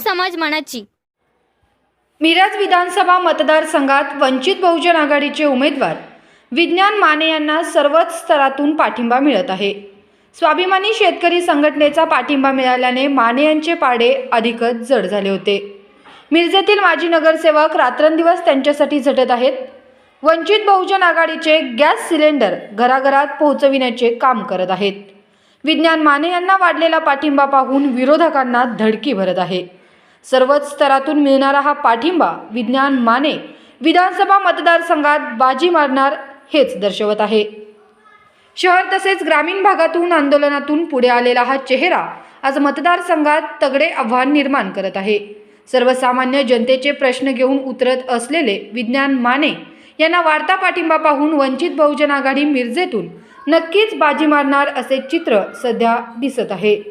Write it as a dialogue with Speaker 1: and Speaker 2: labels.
Speaker 1: समाज मनाची.
Speaker 2: मिरज विधानसभा मतदारसंघात वंचित बहुजन आघाडीचे उमेदवार विज्ञान माने यांना सर्वच स्तरातून पाठिंबा मिळत आहे. स्वाभिमानी शेतकरी संघटनेचा पाठिंबा मिळाल्याने माने यांचे पाडे अधिकच जड झाले होते. मिरजेतील माजी नगरसेवक रात्रंदिवस त्यांच्यासाठी झटत आहेत. वंचित बहुजन आघाडीचे गॅस सिलेंडर घराघरात पोहोचविण्याचे काम करत आहेत. विज्ञान माने यांना वाढलेला पाठिंबा पाहून विरोधकांना धडकी भरत आहे. सर्वच स्तरातून मिळणारा हा पाठिंबा विज्ञान माने विधानसभा मतदारसंघात बाजी मारणार हेच दर्शवत आहे. शहर तसेच ग्रामीण भागातून आंदोलनातून पुढे आलेला हा चेहरा आज मतदारसंघात तगडे आव्हान निर्माण करत आहे. सर्वसामान्य जनतेचे प्रश्न घेऊन उतरत असलेले विज्ञान माने यांना वाढता पाठिंबा पाहून वंचित बहुजन आघाडी मिरजेतून नक्कीच बाजी मारणार असे चित्र सध्या दिसत आहे.